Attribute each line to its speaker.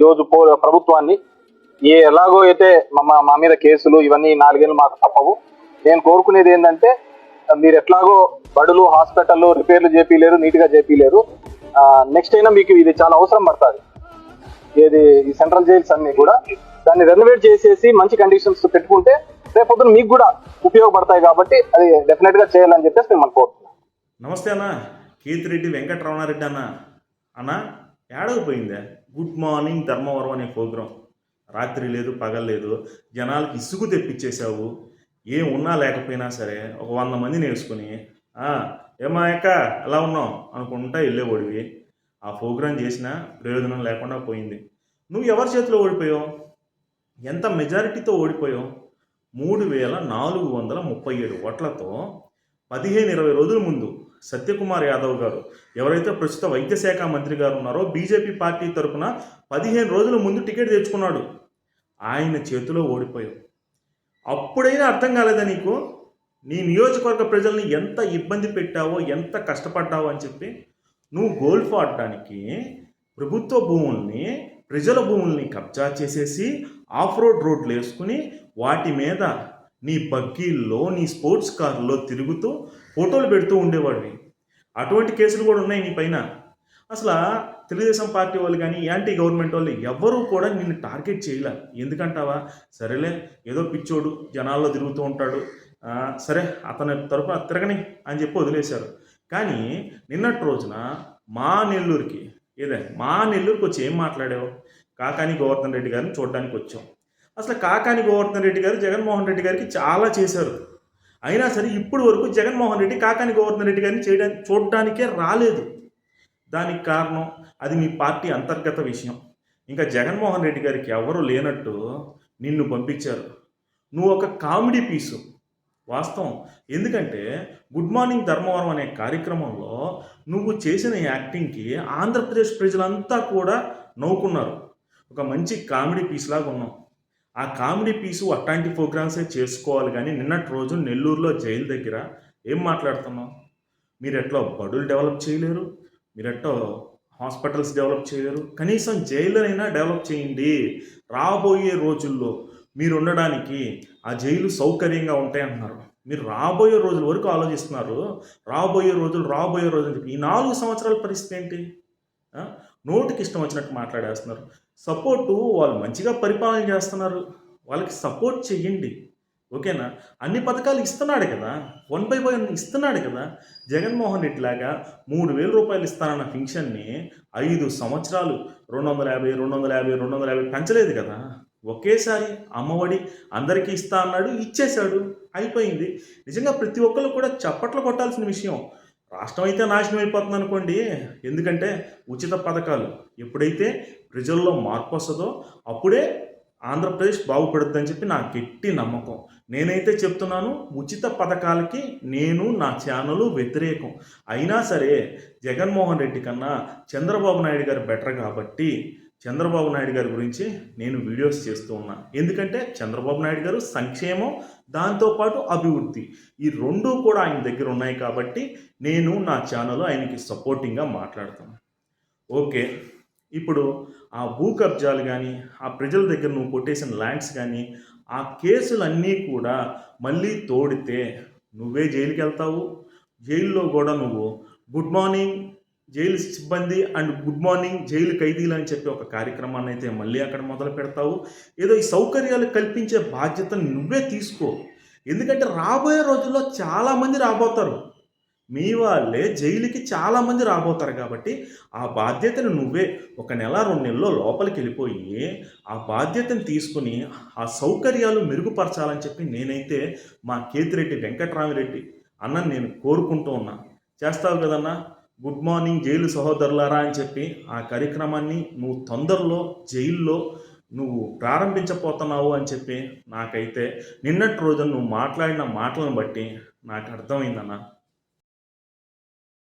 Speaker 1: ఈరోజు పో- ప్రభుత్వాన్ని ఏ ఎలాగో అయితే మా మా మీద కేసులు ఇవన్నీ నాలుగేళ్ళు మాకు తప్పవు. నేను కోరుకునేది ఏంటంటే మీరు ఎట్లాగో బడులు హాస్పిటల్ రిపేర్లు చేపిలేరు నీట్గా చేపిలేరు. నెక్స్ట్ అయినా మీకు ఇది చాలా అవసరం పడుతుంది. ఏది ఈ సెంట్రల్ జైల్స్ అన్ని కూడా. దాన్ని రెనోవేట్ చేసేసి మంచి కండిషన్స్ పెట్టుకుంటే రేపొద్దున మీకు కూడా ఉపయోగపడతాయి కాబట్టి అది డెఫినెట్గా చేయాలని చెప్పేసి మేము అనుకుంటున్నాం
Speaker 2: నమస్తే అన్న. కీర్తిరెడ్డి వెంకటరమణారెడ్డి అన్న. అన్న ఏడవపోయిందే గుడ్ మార్నింగ్ ధర్మవరం అనే ప్రోగ్రాం. రాత్రి లేదు పగలు లేదు. జనాలకి ఇసుగు తెప్పించేసావు ఏం ఉన్నా లేకపోయినా సరే ఒక వంద మందిని వేసుకుని ఏమా అక్క ఎలా ఉన్నావు? అనుకుంటా వెళ్ళేవాడివి. ఆ ప్రోగ్రాం చేసినా ప్రయోజనం లేకుండా పోయింది. నువ్వు ఎవరి చేతిలో ఓడిపోయావు? ఎంత మెజారిటీతో ఓడిపోయావు? మూడు వేల నాలుగు వందల ముప్పై ఏడు ఓట్లతో పదిహేను ఇరవై రోజుల ముందు సత్యకుమార్ యాదవ్ గారు. ఎవరైతే ప్రస్తుత వైద్య శాఖ మంత్రి గారు ఉన్నారో బీజేపీ పార్టీ తరఫున పదిహేను రోజుల ముందు టికెట్ తెచ్చుకున్నాడు. ఆయన చేతిలో ఓడిపోయావు. అప్పుడైనా అర్థం కాలేదా నీకు? నీ నియోజకవర్గ ప్రజల్ని ఎంత ఇబ్బంది పెట్టావో ఎంత కష్టపడ్డావో అని చెప్పి నువ్వు గోల్ఫ్ ఆడడానికి ప్రభుత్వ భూముల్ని ప్రజల భూముల్ని కబ్జా చేసేసి ఆఫ్ రోడ్ రోడ్లు వేసుకుని వాటి మీద నీ బగ్గీల్లో నీ స్పోర్ట్స్ కార్లో తిరుగుతూ ఫోటోలు పెడుతూ ఉండేవాడివి. అటువంటి కేసులు కూడా ఉన్నాయి నీ పైన. అసలు తెలుగుదేశం పార్టీ వాళ్ళు కానీ యాంటీ గవర్నమెంట్ వాళ్ళు ఎవ్వరూ కూడా నిన్ను టార్గెట్ చేయలే. ఎందుకంటావా? సరేలే ఏదో పిచ్చోడు జనాల్లో తిరుగుతూ ఉంటాడు. సరే అతని తరపున తిరగని అని చెప్పి వదిలేశారు. కానీ నిన్నటి రోజున మా నెల్లూరుకి ఏదే మా నెల్లూరుకి వచ్చి ఏం మాట్లాడావు? కాకాని గోవర్ధన్ రెడ్డి గారిని చూడడానికి వచ్చాం. అసలు కాకాని గోవర్ధన్ రెడ్డి గారు జగన్మోహన్ రెడ్డి గారికి చాలా చేశారు. అయినా సరే ఇప్పుడు వరకు జగన్మోహన్ రెడ్డి కాకాని గోవర్ధన్ రెడ్డి గారిని చేయడానికి చూడడానికే రాలేదు. దానికి కారణం అది మీ పార్టీ అంతర్గత విషయం. ఇంకా జగన్మోహన్ రెడ్డి గారికి ఎవరు లేనట్టు నిన్ను పంపించారు. నువ్వు ఒక కామెడీ పీసు. వాస్తవం. ఎందుకంటే గుడ్ మార్నింగ్ ధర్మవరం అనే కార్యక్రమంలో నువ్వు చేసిన యాక్టింగ్కి ఆంధ్రప్రదేశ్ ప్రజలంతా కూడా నవ్వుకున్నారు. ఒక మంచి కామెడీ పీస్ లాగా ఉన్నావు. ఆ కామెడీ పీసు అట్లాంటి ప్రోగ్రామ్సే చేసుకోవాలి కానీ నిన్నటి రోజు నెల్లూరులో జైలు దగ్గర ఏం మాట్లాడుతున్నావు మీరు ఎట్లా బడులు డెవలప్ చేయలేరు మీరు ఎట్లా హాస్పిటల్స్ డెవలప్ చేయలేరు కనీసం జైలునైనా డెవలప్ చేయండి. రాబోయే రోజుల్లో మీరు ఉండడానికి ఆ జైలు సౌకర్యంగా ఉంటాయి అంటున్నారు మీరు రాబోయే రోజుల వరకు ఆలోచిస్తున్నారు. రాబోయే రోజులు రాబోయే రోజులు ఈ నాలుగు సంవత్సరాల పరిస్థితి ఏంటి? నోటికి ఇష్టం వచ్చినట్టు మాట్లాడేస్తున్నారు. సపోర్టు వాళ్ళు మంచిగా పరిపాలన చేస్తున్నారు. వాళ్ళకి సపోర్ట్ చెయ్యండి. ఓకేనా? అన్ని పథకాలు ఇస్తున్నాడు కదా. వన్ బై వన్ ఇస్తున్నాడు కదా. జగన్మోహన్ రెడ్డి లాగా మూడు వేల రూపాయలు ఇస్తానన్న ఫింక్షన్ని ఐదు సంవత్సరాలు రెండు వందల యాభై రెండు వందల యాభై రెండు వందల యాభై పెంచలేదు కదా. ఒకేసారి అమ్మఒడి అందరికీ ఇస్తా అన్నాడు ఇచ్చేశాడు. అయిపోయింది. నిజంగా ప్రతి ఒక్కరు కూడా చప్పట్లు కొట్టాల్సిన విషయం. రాష్ట్రం అయితే నాశనం అయిపోతుంది అనుకోండి ఎందుకంటే ఉచిత పథకాలు ఎప్పుడైతే ప్రజల్లో మార్పు వస్తుందో అప్పుడే ఆంధ్రప్రదేశ్ బాగుపడుతుందని చెప్పి నా గట్టి నమ్మకం. నేనైతే చెప్తున్నాను ఉచిత పథకాలకి నేను నా ఛానల్ వ్యతిరేకం. అయినా సరే జగన్మోహన్ రెడ్డి కన్నా చంద్రబాబు నాయుడు గారు బెటర్ కాబట్టి చంద్రబాబు నాయుడు గారి గురించి నేను వీడియోస్ చేస్తూ ఉన్నా. ఎందుకంటే చంద్రబాబు నాయుడు గారు సంక్షేమం దాంతోపాటు అభివృద్ధి. ఈ రెండూ కూడా ఆయన దగ్గర ఉన్నాయి కాబట్టి నేను నా ఛానల్ ఆయనకి సపోర్టింగ్గా మాట్లాడతాను. ఓకే ఇప్పుడు ఆ భూ కబ్జాలు కానీ ఆ ప్రజల దగ్గర నువ్వు కొట్టేసిన ల్యాండ్స్ కానీ ఆ కేసులన్నీ కూడా మళ్ళీ తోడితే నువ్వే జైలుకి వెళ్తావు జైల్లో కూడా నువ్వు గుడ్ మార్నింగ్ జైలు సిబ్బంది అండ్ గుడ్ మార్నింగ్ జైలు ఖైదీలు అని చెప్పి ఒక కార్యక్రమాన్ని అయితే మళ్ళీ అక్కడ మొదలు పెడతావు. ఏదో ఈ సౌకర్యాలు కల్పించే బాధ్యతను నువ్వే తీసుకో. ఎందుకంటే రాబోయే రోజుల్లో చాలామంది రాబోతారు. మీ వాళ్ళే జైలుకి చాలామంది రాబోతారు కాబట్టి ఆ బాధ్యతను నువ్వే ఒక నెల రెండు నెలల్లో లోపలికి వెళ్ళిపోయి ఆ బాధ్యతను తీసుకుని ఆ సౌకర్యాలు మెరుగుపరచాలని చెప్పి నేనైతే మా కేతిరెడ్డి వెంకట్రామిరెడ్డి అన్న నేను కోరుకుంటూ ఉన్నా. చేస్తావు కదన్నా? గుడ్ మార్నింగ్ జైలు సహోదరులారా అని చెప్పి ఆ కార్యక్రమాన్ని నువ్వు తొందరలో జైల్లో నువ్వు ప్రారంభించబోతున్నావు అని చెప్పి నాకైతే నిన్నటి రోజున నువ్వు మాట్లాడిన మాటలను బట్టి నాకు అర్థమైందన్న.